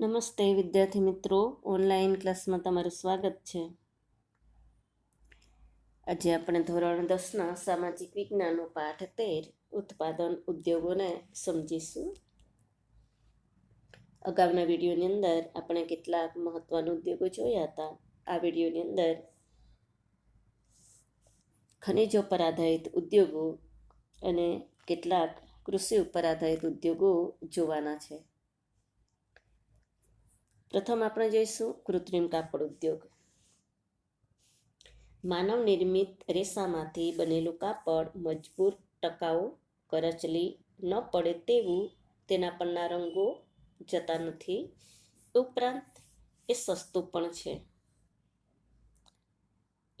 નમસ્તે, વિદ્યાર્થી મિત્રો. ઓનલાઈન ક્લાસમાં તમારું સ્વાગત છે. આજે આપણે ધોરણ દસના સામાજિક વિજ્ઞાનનો પાઠ તેર, ઉત્પાદન ઉદ્યોગોને સમજીશું. અગાઉના વિડીયોની અંદર આપણે કેટલાક મહત્વના ઉદ્યોગો જોયા હતા. આ વિડીયોની અંદર ખનિજો પર આધારિત ઉદ્યોગો અને કેટલાક કૃષિ ઉપર આધારિત ઉદ્યોગો જોવાના છે. પ્રથમ આપણે જોઈશું કૃત્રિમ કાપડ ઉદ્યોગ. માનવ નિર્મિત રેસામાંથી બનેલું કાપડ મજબૂત ટકાઉ કરચલી ન પડે તેવું તેના પરના રંગો જતા નથી. ઉપરાંત એ સસ્તું પણ છે.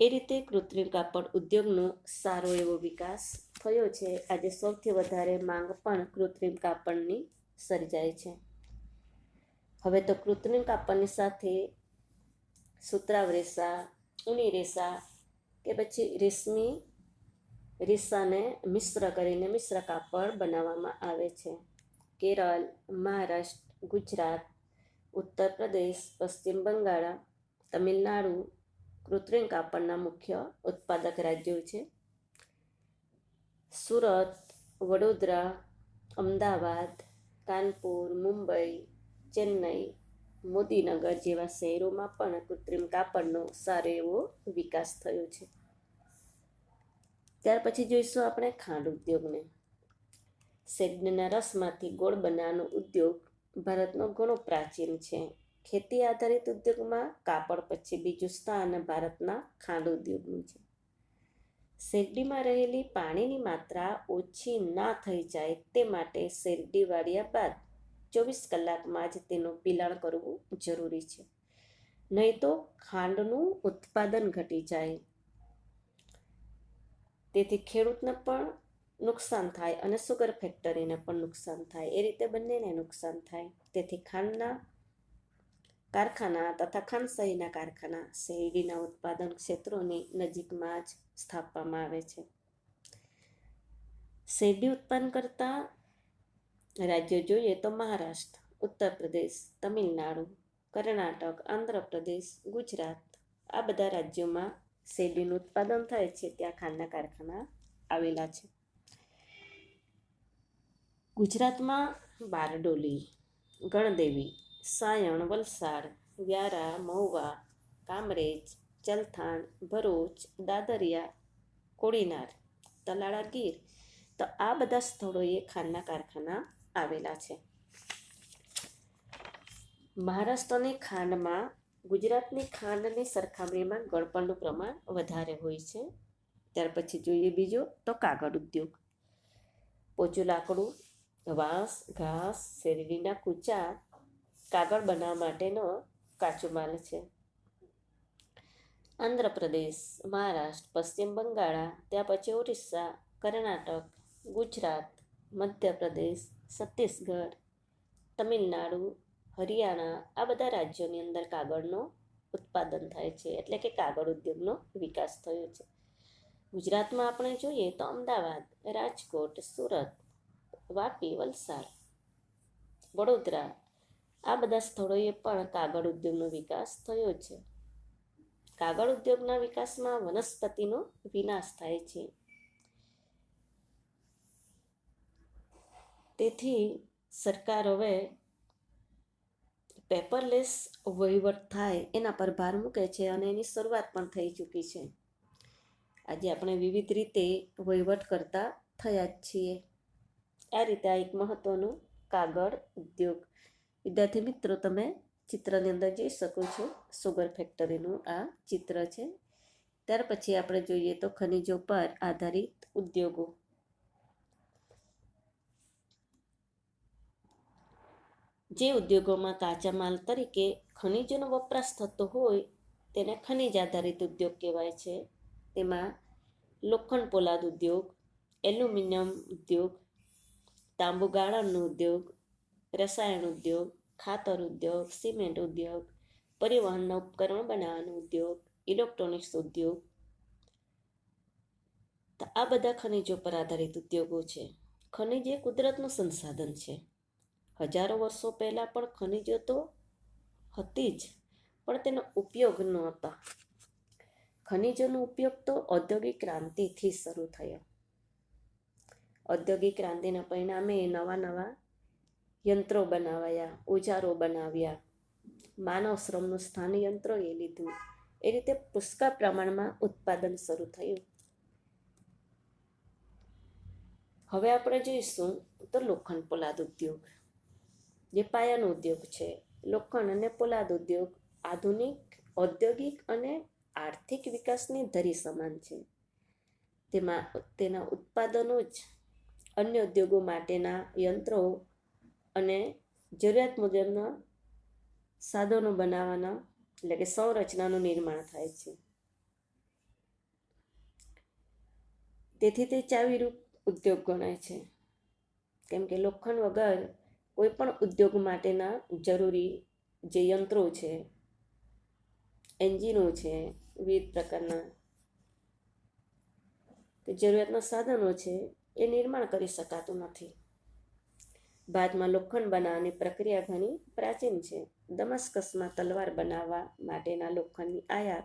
એ રીતે કૃત્રિમ કાપડ ઉદ્યોગનો સારો એવો વિકાસ થયો છે. આજે સૌથી વધારે માંગ પણ કૃત્રિમ કાપડની સર્જાય છે. હવે તો કૃત્રિમ કાપડની સાથે સુતરાવ રેસા ઊની રેસા કે પછી રેશમી રેસાને મિશ્ર કરીને મિશ્ર કાપડ બનાવવામાં આવે છે. કેરળ, મહારાષ્ટ્ર, ગુજરાત, ઉત્તર પ્રદેશ, પશ્ચિમ બંગાળ, તમિલનાડુ કૃત્રિમ કાપડના મુખ્ય ઉત્પાદક રાજ્યો છે. સુરત, વડોદરા, અમદાવાદ, કાનપુર, મુંબઈ ચેન્નઈ મોદીનગર જેવા શહેરોમાં પણ કૃત્રિમ કાપડનો સારો એવો વિકાસ થયો છે. ત્યાર પછી જોઈશું આપણે ખાંડ ઉદ્યોગને. શેરડીના રસમાંથી ગોળ બનાવવાનો ઉદ્યોગ ભારતનો ઘણો પ્રાચીન છે. ખેતી આધારિત ઉદ્યોગમાં કાપડ પછી બીજું સ્થાન ભારતના ખાંડ ઉદ્યોગનું છે. શેરડીમાં રહેલી પાણીની માત્રા ઓછી ના થઈ જાય તે માટે શેરડી વાળ્યા બાદ ચોવીસ કલાકમાં જ તેનું પીલાણ કરવું જરૂરી છે. નહીં તો ખાંડનું ઉત્પાદન ઘટી જાય. તેથી ખેડૂતને પણ નુકસાન થાય અને સુગર ફેક્ટરીને પણ નુકસાન થાય. એ રીતે બંનેને નુકસાન થાય. તેથી ખાંડના કારખાના તથા ખાંડસાહીના કારખાના શેરડીના ઉત્પાદન ક્ષેત્રોની નજીકમાં જ સ્થાપવામાં આવે છે. શેરડી ઉત્પાદન કરતા રાજ્યો જોઈએ તો મહારાષ્ટ્ર ઉત્તર પ્રદેશ તમિલનાડુ કર્ણાટક આંધ્રપ્રદેશ ગુજરાત આ બધા રાજ્યોમાં શેરડીનું ઉત્પાદન થાય છે. ત્યાં ખાંડના કારખાના આવેલા છે. ગુજરાતમાં બારડોલી, ગણદેવી, સાયણ, વલસાડ, વ્યારા, મહુવા, કામરેજ ચલથાણ ભરૂચ, દાદરિયા, કોડીનાર, તલાળા ગીર. તો આ બધા સ્થળોએ ખાંડના કારખાના આવેલા છે. મહારાષ્ટ્રની ખાંડમાં ગુજરાતની ખાંડની સરખામણીમાં ગળપણનું પ્રમાણ વધારે હોય છે. ત્યાર પછી જોઈએ બીજો તો કાગળ ઉદ્યોગ. પોચું લાકડું વાંસ, ઘાસ, શેરડીના કૂચા કાગળ બનાવવા માટેનો કાચો માલ છે. આંધ્રપ્રદેશ, મહારાષ્ટ્ર, પશ્ચિમ બંગાળ ત્યાં પછી ઓરિસ્સા કર્ણાટક, ગુજરાત, મધ્યપ્રદેશ છત્તીસગઢ, તમિલનાડુ, હરિયાણા આ બધા રાજ્યોની અંદર કાગળનો ઉત્પાદન થાય છે. એટલે કે કાગળ ઉદ્યોગનો વિકાસ થયો છે. ગુજરાતમાં આપણે જોઈએ તો અમદાવાદ, રાજકોટ, સુરત, વાપી, વલસાડ, વડોદરા આ બધા સ્થળોએ પણ કાગળ ઉદ્યોગનો વિકાસ થયો છે. કાગળ ઉદ્યોગના વિકાસમાં વનસ્પતિનો વિનાશ થાય છે. તેથી સરકાર હવે પેપરલેસ વહીવટ થાય એના પર ભાર મૂકે છે અને એની શરૂઆત પણ થઈ ચૂકી છે. આજે આપણે વિવિધ રીતે વહીવટ કરતા થયા જ છીએ. આ રીતે આ એક મહત્વનું કાગળ ઉદ્યોગ. વિદ્યાર્થી મિત્રો, તમે ચિત્રની અંદર જોઈ શકો છો સુગર ફેક્ટરીનું આ ચિત્ર છે. ત્યાર પછી આપણે જોઈએ તો ખનિજો પર આધારિત ઉદ્યોગો. જે ઉદ્યોગોમાં કાચા માલ તરીકે ખનિજોનો વપરાશ થતો હોય, તેને ખનિજ આધારિત ઉદ્યોગ કહેવાય છે. તેમાં લોખંડ પોલાદ ઉદ્યોગ, એલ્યુમિનિયમ ઉદ્યોગ તાંબુ ગાળણનો ઉદ્યોગ, રસાયણ ઉદ્યોગ, ખાતર ઉદ્યોગ, સિમેન્ટ ઉદ્યોગ, પરિવહનના ઉપકરણ બનાવવાનો ઉદ્યોગ, ઇલેક્ટ્રોનિક્સ ઉદ્યોગ. આ બધા ખનિજો પર આધારિત ઉદ્યોગો છે. ખનિજ એ કુદરતનું સંસાધન છે. હજારો વર્ષો પહેલાં પણ ખનિજો તો હતી જ, પણ તેનો ઉપયોગ ન હતા ખનિજોનો ઉપયોગ તો ઔદ્યોગિક ક્રાંતિથી શરૂ થયો. ઔદ્યોગિક ક્રાંતિના પરિણામે નવા નવા યંત્રો બનાવાયા ઓજારો બનાવ્યા. માનવ શ્રમનું સ્થાન યંત્રોએ લીધું. એ રીતે પુષ્કળ પ્રમાણમાં ઉત્પાદન શરૂ થયું. હવે આપણે જોઈશું તો લોખંડ પોલાદ ઉદ્યોગ. જે પાયાનો ઉદ્યોગ છે. લોખંડ અને પોલાદ ઉદ્યોગ આધુનિક, ઔદ્યોગિક અને આર્થિક વિકાસની ધરી સમાન છે. તેમાં તેના ઉત્પાદનો જ અન્ય ઉદ્યોગો માટેના યંત્રો અને જરૂરિયાત મુજબના સાધનો બનાવવાના, એટલે કે સંરચનાનું નિર્માણ થાય છે. તેથી તે ચાવીરૂપ ઉદ્યોગ ગણાય છે. કેમ કે લોખંડ વગર કોઈ પણ ઉદ્યોગ માટેના જરૂરી જે યંત્રો છે, એન્જિનો છે, વિવિધ પ્રકારના કે જરૂરિયાતના સાધનો છે, એ નિર્માણ કરી શકાતું નથી. બાદમાં લોખંડ બનાવવાની પ્રક્રિયા ઘણી પ્રાચીન છે. દમસ્કસમાં તલવાર બનાવવા માટેના લોખંડની આયાત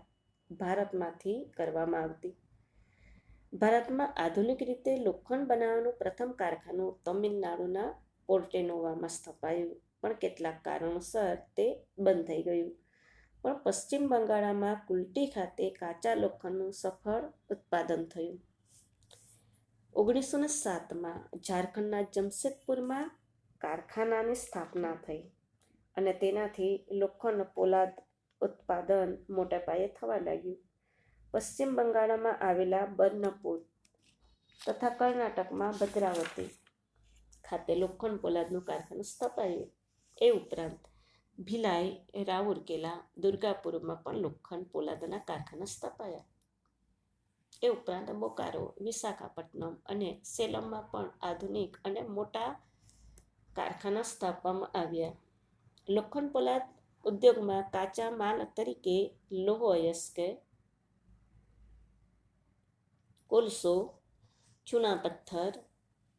ભારતમાંથી કરવામાં આવતી. ભારતમાં આધુનિક રીતે લોખંડ બનાવવાનું પ્રથમ કારખાનું તમિલનાડુના પોર્ટેનોવામાં સ્થપાયું પણ કેટલાક કારણોસર તે બંધ થઈ ગયું પણ પશ્ચિમ બંગાળમાં કુલ્ટી ખાતે કાચા લોખંડનું સફળ ઉત્પાદન થયું ઓગણીસો ને સાતમાં ઝારખંડના જમશેદપુરમાં કારખાનાની સ્થાપના થઈ અને તેનાથી લોખંડ પોલાદ ઉત્પાદન મોટા પાયે થવા લાગ્યું પશ્ચિમ બંગાળમાં આવેલા બર્નપુર તથા કર્ણાટકમાં ભદ્રાવતી ખાતે લોખંડ પોલાદનું કારખાનું સ્થપાયું એ ઉપરાંત ભિલાઈ રાઉરકેલા દુર્ગાપુરમાં પણ લોખંડ પોલાદના કારખાના સ્થપાયા એ ઉપરાંત બોકારો વિશાખાપટ્ટનમ અને સેલમમાં પણ આધુનિક અને મોટા કારખાના સ્થાપવામાં આવ્યા લોખંડ પોલાદ ઉદ્યોગમાં કાચા માલ તરીકે લોહ અયસ્ક કોલસો ચૂના પથ્થર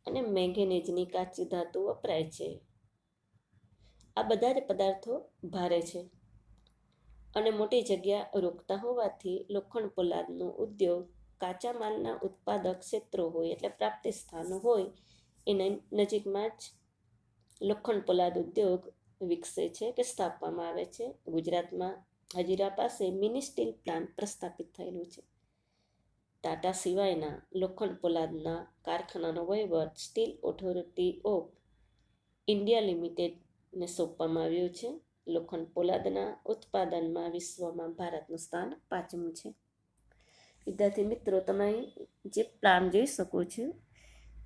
અને મેંગેનેજની કાચી ધાતુ વપરાય છે. આ બધા જ પદાર્થો ભારે છે અને મોટી જગ્યા રોકતા હોવાથી લોખંડ પોલાદનો ઉદ્યોગ કાચા માલના ઉત્પાદક ક્ષેત્રો હોય એટલે પ્રાપ્તિ સ્થાનો હોય એના નજીકમાં જ લોખંડ પોલાદ ઉદ્યોગ વિકસે છે કે સ્થાપવામાં આવે છે. ગુજરાતમાં હજીરા પાસે મિની સ્ટીલ પ્લાન્ટ પ્રસ્થાપિત થયેલું છે. ટાટા સિવાયના લોખંડ પોલાદના કારખાનાનો વહીવટ સ્ટીલ ઓથોરિટી ઓફ ઇન્ડિયા લિમિટેડને સોંપવામાં આવ્યો છે. લોખંડ પોલાદના ઉત્પાદનમાં વિશ્વમાં ભારતનું સ્થાન પાંચમું છે. વિદ્યાર્થી મિત્રો, તમે જે પ્લાન જોઈ શકો છો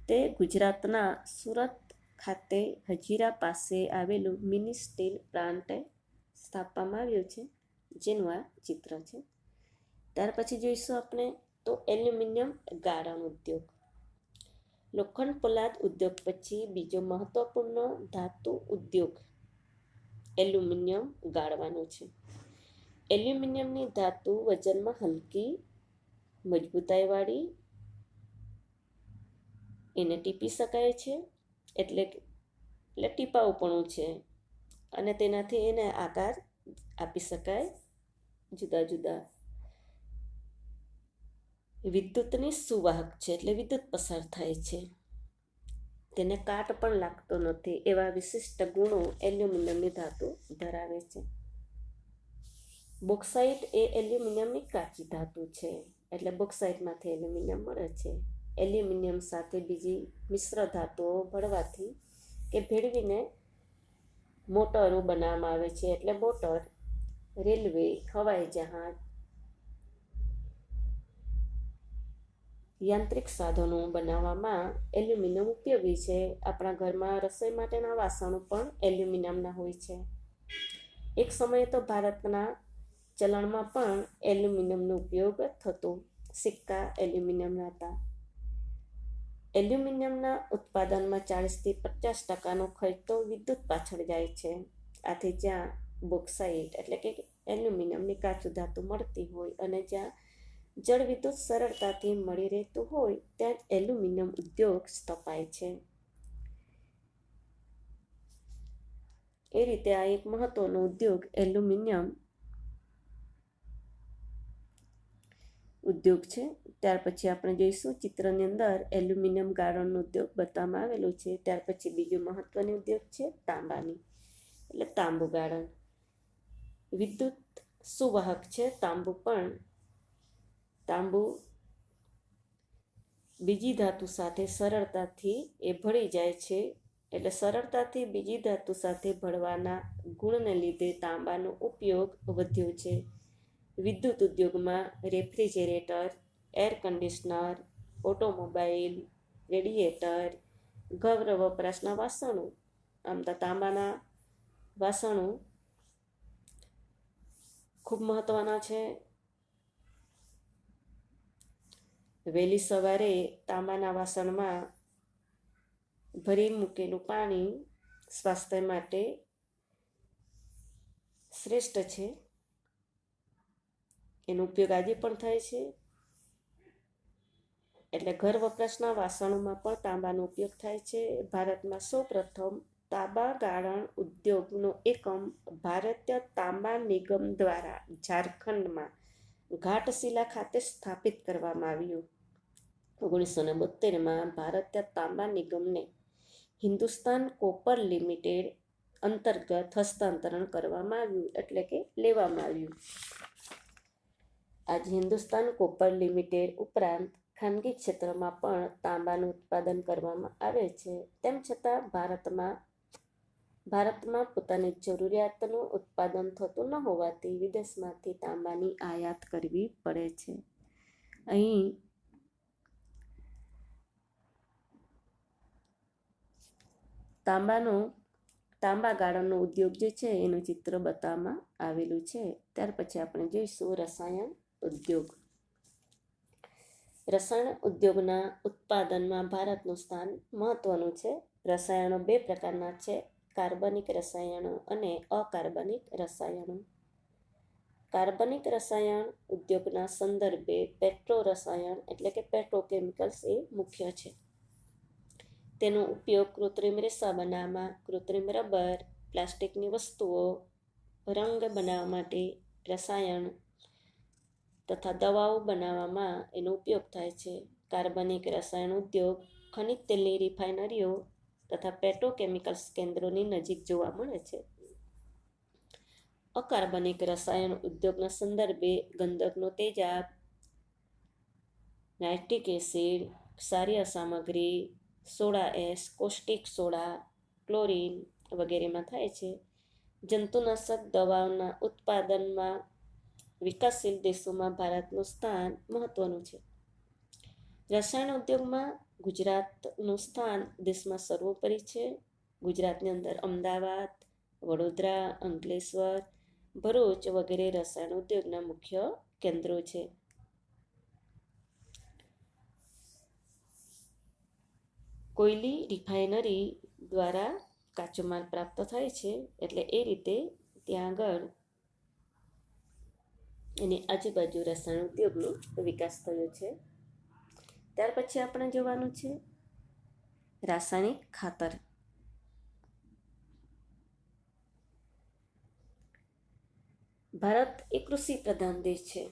તે ગુજરાતના સુરત ખાતે હજીરા પાસે આવેલું મિની સ્ટીલ પ્લાન્ટ સ્થાપવામાં આવ્યો છે. જેનું આ ચિત્ર છે. ત્યાર પછી જોઈશું આપણે તો એલ્યુમિનિયમ ગારણ ઉદ્યોગ. લોખંડ પોલાદ ઉદ્યોગ પછી બીજો મહત્વપૂર્ણ ધાતુ ઉદ્યોગ એલ્યુમિનિયમ ગાળવાનો છે. એલ્યુમિનિયમની ધાતુ વજનમાં હલકી, મજબૂતાઈવાળી, એને ટીપી શકાય છે, એટલે એટલે ટીપાઉપણું છે. અને તેનાથી એને આકાર આપી શકાય જુદા જુદા વિદ્યુતની સુવાહક છે એટલે વિદ્યુત પસાર થાય છે. તેને કાટ પણ લાગતો નથી એવા વિશિષ્ટ ગુણો એલ્યુમિનિયમની ધાતુ ધરાવે છે. બોક્સાઇટ એ એલ્યુમિનિયમની કાચી ધાતુ છે એટલે બોક્સાઇટમાંથી એલ્યુમિનિયમ મળે છે. એલ્યુમિનિયમ સાથે બીજી મિશ્ર ધાતુઓ ભળવાથી કે ભેળવીને મોટરો બનાવવામાં આવે છે એટલે મોટર, રેલવે, હવાઈ જહાજ યાંત્રિક સાધનો બનાવવામાં એલ્યુમિનિયમ ઉપયોગી છે. આપણા ઘરમાં રસોઈ માટેના વાસણો પણ એલ્યુમિનિયમના હોય છે. એક સમયે તો ભારતના ચલણમાં પણ એલ્યુમિનિયમનો ઉપયોગ થતો. સિક્કા એલ્યુમિનિયમના હતા. એલ્યુમિનિયમના ઉત્પાદનમાં ચાળીસથી પચાસ ટકાનો ખર્ચ તો વિદ્યુત પાછળ જાય છે. આથી જ્યાં બોક્સાઇટ એટલે કે એલ્યુમિનિયમની કાચું ધાતુ મળતી હોય અને જ્યાં જળ વિદ્યુત સરળતાથી મળી રહેતું હોય, ત્યાં જ એલ્યુમિનિયમ ઉદ્યોગ સ્થપાય છે. એ રીતે આ એક મહત્વનો ઉદ્યોગ એલ્યુમિનિયમ ઉદ્યોગ છે. ત્યાર પછી આપણે જોઈશું ચિત્રની અંદર એલ્યુમિનિયમ ગાળણનો ઉદ્યોગ બતાવવામાં આવેલો છે. ત્યાર પછી બીજો મહત્વનો ઉદ્યોગ છે તાંબાની, એટલે તાંબુ ગાળણ. વિદ્યુત સુવાહક છે તાંબુ પણ તાંબુ બીજી ધાતુ સાથે સરળતાથી એ ભળી જાય છે. એટલે સરળતાથી બીજી ધાતુ સાથે ભળવાના ગુણને લીધે તાંબાનો ઉપયોગ વધ્યો છે. વિદ્યુત ઉદ્યોગમાં refrigerator, air conditioner, automobile, radiator, ઘર વપરાશના વાસણો, આમ તો તાંબાના વાસણો ખૂબ મહત્ત્વના છે. વહેલી સવારે તાંબાના વાસણમાં ભરી મૂકેલું પાણી સ્વાસ્થ્ય માટે શ્રેષ્ઠ છે. એનો ઉપયોગ આજે પણ થાય છે. એટલે ઘર વપરાશના વાસણોમાં પણ તાંબાનો ઉપયોગ થાય છે. ભારતમાં સૌ પ્રથમ તાંબા ગાળણ ઉદ્યોગનો એકમ ભારતીય તાંબા નિગમ દ્વારા ઝારખંડમાં ઘાટશિલા ખાતે સ્થાપિત કરવામાં આવ્યું. ઓગણીસો ને બોતેરમાં ભારતીય તાંબા નિગમને હિન્દુસ્તાન કોપર લિમિટેડ અંતર્ગત હસ્તાંતરણ કરવામાં આવ્યું, એટલે કે લેવામાં આવ્યું. આજે હિન્દુસ્તાન કોપર લિમિટેડ ઉપરાંત ખાનગી ક્ષેત્રમાં પણ તાંબાનું ઉત્પાદન કરવામાં આવે છે. તેમ છતાં ભારતમાં ભારતમાં પોતાની જરૂરિયાતનું ઉત્પાદન થતું ન હોવાથી વિદેશમાંથી તાંબાની આયાત કરવી પડે છે. અહીં તાંબાનો, તાંબા ગાળણનો ઉદ્યોગ જે છે એનું ચિત્ર બતાવવામાં આવેલું છે. ત્યાર પછી આપણે જોઈશું રસાયણ ઉદ્યોગ. રસાયણ ઉદ્યોગના ઉત્પાદનમાં ભારતનું સ્થાન મહત્વનું છે. રસાયણો બે પ્રકારના છે. કાર્બનિક રસાયણો અને અકાર્બનિક રસાયણો. કાર્બનિક રસાયણ ઉદ્યોગના સંદર્ભે પેટ્રો રસાયણ એટલે કે પેટ્રોકેમિકલ્સ એ મુખ્ય છે. તેનો ઉપયોગ કૃત્રિમ રેસા બનાવવામાં, કૃત્રિમ રબર, પ્લાસ્ટિકની વસ્તુઓ, રંગ બનાવવા માટે રસાયણ તથા દવાઓ બનાવવામાં એનો ઉપયોગ થાય છે. કાર્બનિક રસાયણ ઉદ્યોગ ખનિજ તેલની રિફાઇનરીઓ તથા પેટ્રોકેમિકલ્સ કેન્દ્રોની નજીક જોવા મળે છે. અકાર્બનિક રસાયણ ઉદ્યોગના સંદર્ભે ગંધકનો તેજાબ નાઇટ્રિક એસિડ, ક્ષારીય સામગ્રી, soda ash caustic soda, chlorine વગેરેમાં થાય છે. જંતુનાશક દવાઓના ઉત્પાદનમાં વિકાસશીલ દેશોમાં ભારતનું સ્થાન મહત્વનું છે. રસાયણ ઉદ્યોગમાં ગુજરાતનું સ્થાન દેશમાં સર્વોપરી છે. ગુજરાતની અંદર અમદાવાદ, વડોદરા, અંકલેશ્વર, ભરૂચ વગેરે રસાયણ ઉદ્યોગના મુખ્ય કેન્દ્રો છે. કોયલી રિફાઇનરી દ્વારા કાચો માલ પ્રાપ્ત થાય છે એટલે એ રીતે ત્યાં આગળ એની આજુબાજુ રસાયણ ઉદ્યોગનો વિકાસ થયો છે. ત્યાર પછી આપણે જોવાનું છે રાસાયણિક ખાતર. ભારત એ કૃષિ પ્રધાન દેશ છે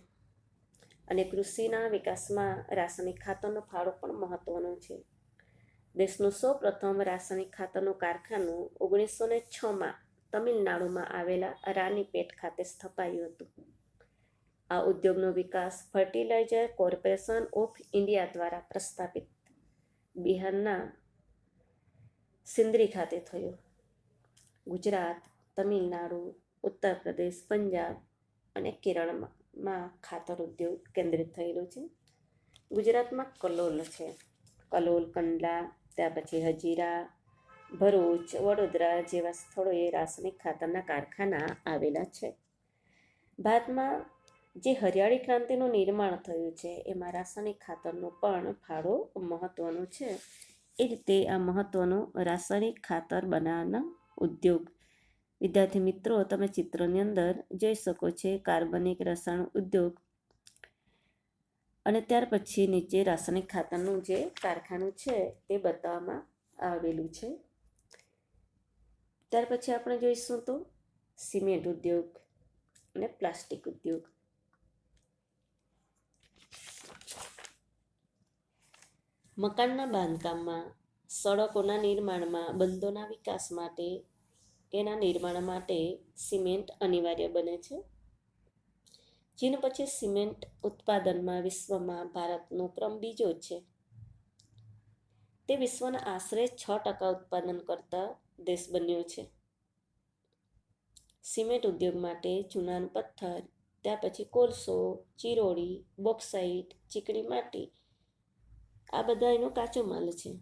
અને કૃષિના વિકાસમાં રાસાયણિક ખાતરનો ફાળો પણ મહત્વનો છે. દેશનું સૌ પ્રથમ રાસાયણિક ખાતરનું કારખાનું ઓગણીસો ને છમાં તમિલનાડુમાં આવેલા રાનીપેટ ખાતે સ્થપાયું હતું. આ ઉદ્યોગનો વિકાસ ફર્ટિલાઇઝર કોર્પોરેશન ઓફ ઇન્ડિયા દ્વારા પ્રસ્થાપિત બિહારના સિંદરી ખાતે થયો. ગુજરાત, તમિલનાડુ ઉત્તર પ્રદેશ પંજાબ અને કેરળમાં ખાતર ઉદ્યોગ કેન્દ્રિત થયેલો છે. ગુજરાતમાં કલોલ છે. કલોલ, કંડલા ત્યાર પછી હજીરા, ભરૂચ, વડોદરા જેવા સ્થળોએ રાસાયણિક ખાતરના કારખાના આવેલા છે. ભારતમાં જે હરિયાળી ક્રાંતિનું નિર્માણ થયું છે એમાં રાસાયણિક ખાતરનો પણ ફાળો મહત્વનો છે. એ રીતે આ મહત્વનો રાસાયણિક ખાતર બનાવવાના ઉદ્યોગ. વિદ્યાર્થી મિત્રો, તમે ચિત્રની અંદર જોઈ શકો છો, કાર્બનિક રસાયણ ઉદ્યોગ. અને ત્યાર પછી નીચે રાસાયણિક ખાતરનું જે કારખાનું છે, તે બતાવવામાં આવેલું છે. ત્યાર પછી આપણે જોઈશું તો સિમેન્ટ ઉદ્યોગ અને પ્લાસ્ટિક ઉદ્યોગ. મકાનના બાંધકામમાં, સડકોના નિર્માણમાં, બંધોના વિકાસ માટે એના નિર્માણ માટે સિમેન્ટ અનિવાર્ય બને છે. ચીન પછી સિમેન્ટ ઉત્પાદનમાં વિશ્વમાં ભારતનો ક્રમ બીજો છે. તે વિશ્વના આશરે છ ટકા ઉત્પાદન કરતા દેશ બન્યો છે. સિમેન્ટ ઉદ્યોગ માટે ચૂનાન પથ્થર ત્યાર પછી કોલસો ચિરોડી બોક્સાઇટ ચીકણી માટી આ બધા એનો કાચો માલ છે.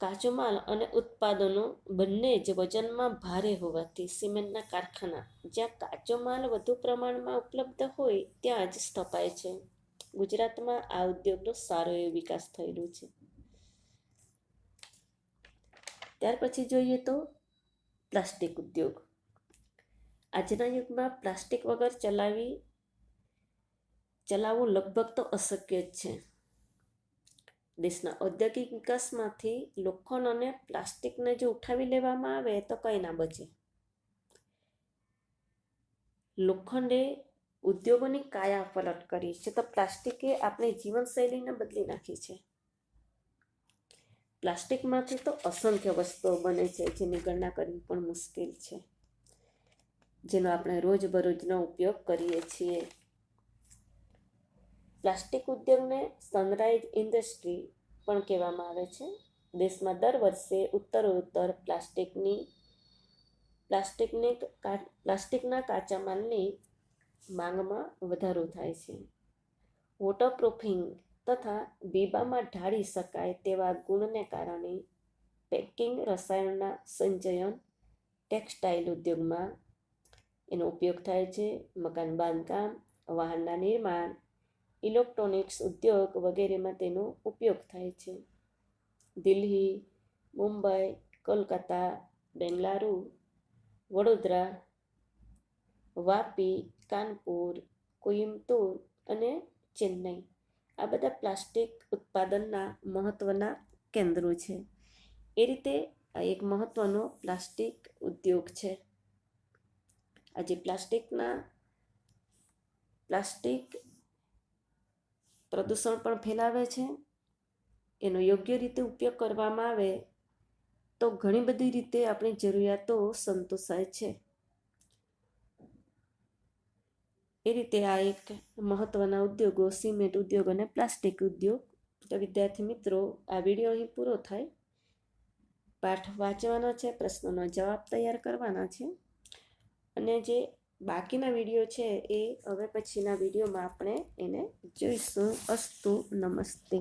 કાચો માલ અને ઉત્પાદનો બંને જ વજનમાં ભારે હોવાથી સિમેન્ટના કારખાના જ્યાં કાચો માલ વધુ પ્રમાણમાં ઉપલબ્ધ હોય ત્યાં જ સ્થપાય છે. ગુજરાતમાં આ ઉદ્યોગનો સારો એવો વિકાસ થયેલો છે. ત્યાર પછી જોઈએ તો પ્લાસ્ટિક ઉદ્યોગ. આજના યુગમાં પ્લાસ્ટિક વગર ચલાવી ચલાવવું લગભગ તો અશક્ય જ છે. દેશના ઔદ્યોગિક વિકાસમાંથી લોખંડ અને પ્લાસ્ટિકને જો ઉઠાવી લેવામાં આવે તો કંઈ ના બચે. લોખંડે ઉદ્યોગોની કાયા પલટ કરી છે તો પ્લાસ્ટિકે આપણી જીવનશૈલીને બદલી નાખી છે. પ્લાસ્ટિકમાંથી તો અસંખ્ય વસ્તુઓ બને છે જેની ગણના કરવી પણ મુશ્કેલ છે. જેનો આપણે રોજબરોજનો ઉપયોગ કરીએ છીએ. પ્લાસ્ટિક ઉદ્યોગને સનરાઈઝ ઇન્ડસ્ટ્રી પણ કહેવામાં આવે છે. દેશમાં દર વર્ષે ઉત્તરોત્તર પ્લાસ્ટિકની પ્લાસ્ટિકની પ્લાસ્ટિકના કાચા માલની માંગમાં વધારો થાય છે. વોટરપ્રૂફિંગ તથા બીબામાં ઢાળી શકાય તેવા ગુણને કારણે પેકિંગ, રસાયણના સંચયન, ટેક્સટાઇલ ઉદ્યોગમાં એનો ઉપયોગ થાય છે. મકાન બાંધકામ, વાહનના નિર્માણ ઇલેક્ટ્રોનિક્સ ઉદ્યોગ વગેરેમાં તેનો ઉપયોગ થાય છે. દિલ્હી, મુંબઈ, કોલકાતા, બેંગલારુ, વડોદરા, વાપી, કાનપુર, કોઇમ્બતુર અને ચેન્નઈ. આ બધા પ્લાસ્ટિક ઉત્પાદનના મહત્ત્વના કેન્દ્રો છે. એ રીતે આ એક મહત્ત્વનો પ્લાસ્ટિક ઉદ્યોગ છે. આજે પ્લાસ્ટિકના, પ્લાસ્ટિક પ્રદૂષણ પણ ફેલાવે છે. એનો યોગ્ય રીતે ઉપયોગ કરવામાં આવે તો ઘણી બધી રીતે આપણી જરૂરિયાતો સંતોષાય છે. એ રીતે આ એક મહત્ત્વના ઉદ્યોગો સિમેન્ટ ઉદ્યોગ અને પ્લાસ્ટિક ઉદ્યોગ. તો વિદ્યાર્થી મિત્રો, આ વીડિયો અહીં પૂરો થાય. પાઠ વાંચવાનો છે, પ્રશ્નોનો જવાબ તૈયાર કરવાના છે. અને જે બાકીના વીડિયો છે એ હવે પછીના વિડીયોમાં આપણે એને જોઈશું. અસ્તુ નમસ્તે.